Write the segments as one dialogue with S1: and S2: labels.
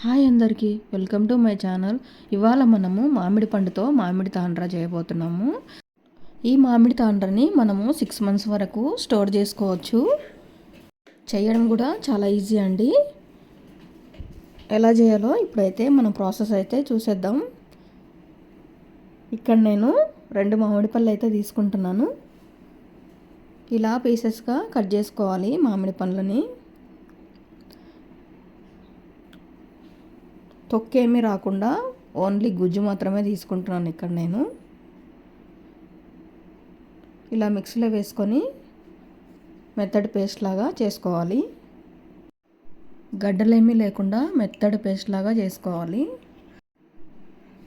S1: Hi అందరికీ welcome to my channel. ఇవాళ మనము మామిడి పండుతో మామిడి తాండ్ర చేయబోతున్నాము. ఈ మామిడి తాండ్రని మనము సిక్స్ మంత్స్ వరకు స్టోర్ చేసుకోవచ్చు. చేయడం కూడా చాలా ఈజీ అండి. ఎలా చేయాలో ఇప్పుడైతే మన ప్రాసెస్ అయితే చూసేద్దాం. ఇక్కడ నేను రెండు మామిడి పళ్ళు అయితే తీసుకుంటున్నాను. ఇలా పీసెస్గా కట్ చేసుకోవాలి మామిడి పండ్లని. తొక్కేమీ రాకుండా ఓన్లీ గుజ్జు మాత్రమే తీసుకుంటున్నాను ఇక్కడ నేను. ఇలా మిక్సీలో వేసుకొని మెత్తడి పేస్ట్ లాగా చేసుకోవాలి. గడ్డలేమీ లేకుండా మెత్తడి పేస్ట్ లాగా చేసుకోవాలి.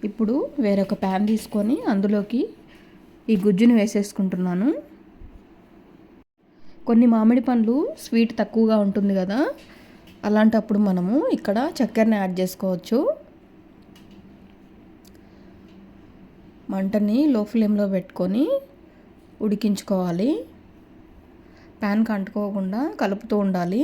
S1: ఇప్పుడు వేరొక ప్యాన్ తీసుకొని అందులోకి ఈ గుజ్జుని వేసేసుకుంటున్నాను. కొన్ని మామిడి పండ్లు స్వీట్ తక్కువగా ఉంటుంది కదా అలాంటప్పుడు మనము ఇక్కడ చక్కెరని యాడ్ చేసుకోవచ్చు. మంటని లో ఫ్లేమ్లో పెట్టుకొని ఉడికించుకోవాలి. ప్యాన్కి అంటుకోకుండా కలుపుతూ ఉండాలి.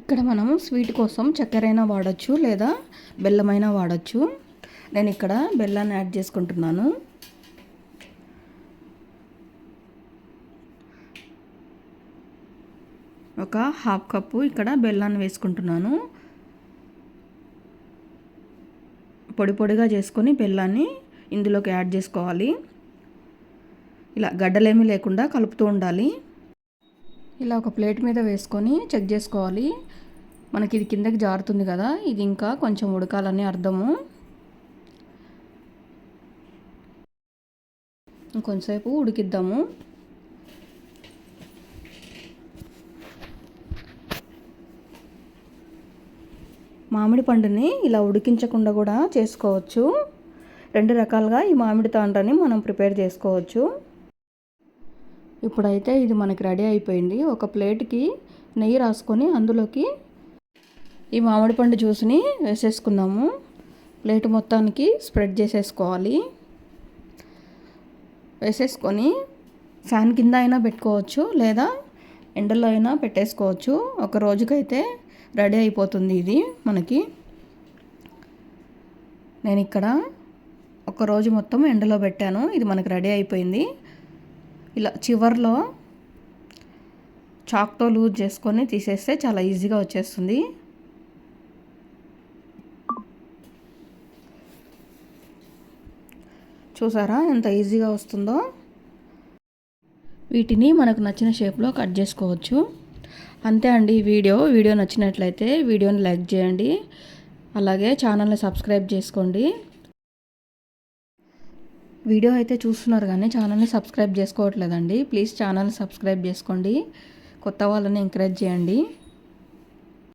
S1: ఇక్కడ మనము స్వీట్ కోసం చక్కెరైనా వాడచ్చు లేదా బెల్లమైనా వాడచ్చు. నేను ఇక్కడ బెల్లాన్ని యాడ్ చేసుకుంటున్నాను. ఒక హాఫ్ కప్పు ఇక్కడ బెల్లాన్ని వేసుకుంటున్నాను. పొడి పొడిగా చేసుకొని బెల్లాన్ని ఇందులోకి యాడ్ చేసుకోవాలి. ఇలా గడ్డలేమీ లేకుండా కలుపుతూ ఉండాలి. ఇలా ఒక ప్లేట్ మీద వేసుకొని చెక్ చేసుకోవాలి. మనకి ఇది కిందకి జారుతుంది కదా ఇది ఇంకా కొంచెం ఉడకాలని అర్థము. ఇంకొంచెంసేపు ఉడికిద్దాము. మామిడి పండుని ఇలా ఉడికించకుండా కూడా చేసుకోవచ్చు. రెండు రకాలుగా ఈ మామిడి తాండ్రని మనం ప్రిపేర్ చేసుకోవచ్చు. ఇప్పుడైతే ఇది మనకి రెడీ అయిపోయింది. ఒక ప్లేట్కి నెయ్యి రాసుకొని అందులోకి ఈ మామిడి పండు జ్యూస్ని వేసేసుకుందాము. ప్లేట్ మొత్తానికి స్ప్రెడ్ చేసేసుకోవాలి. వేసేసుకొని ఫ్యాన్ కింద అయినా పెట్టుకోవచ్చు లేదా ఎండలో అయినా పెట్టేసుకోవచ్చు. ఒక రోజుకైతే రెడీ అయిపోతుంది ఇది మనకి. నేను ఇక్కడ ఒక రోజు మొత్తం ఎండలో పెట్టాను. ఇది మనకి రెడీ అయిపోయింది. ఇలా చివర్లో చాక్తో లూజ్ చేసుకొని తీసేస్తే చాలా ఈజీగా వచ్చేస్తుంది. చూసారా ఎంత ఈజీగా వస్తుందో? వీటిని మనకు నచ్చిన షేప్లో కట్ చేసుకోవచ్చు. అంతే అండి ఈ వీడియో. వీడియో నచ్చినట్లయితే వీడియోని లైక్ చేయండి. అలాగే ఛానల్ని సబ్స్క్రైబ్ చేసుకోండి. వీడియో అయితే చూస్తున్నారు కానీ ఛానల్ని సబ్స్క్రైబ్ చేసుకోవట్లేదండి. ప్లీజ్ ఛానల్ని సబ్స్క్రైబ్ చేసుకోండి. కొత్త వాళ్ళని ఎంకరేజ్ చేయండి.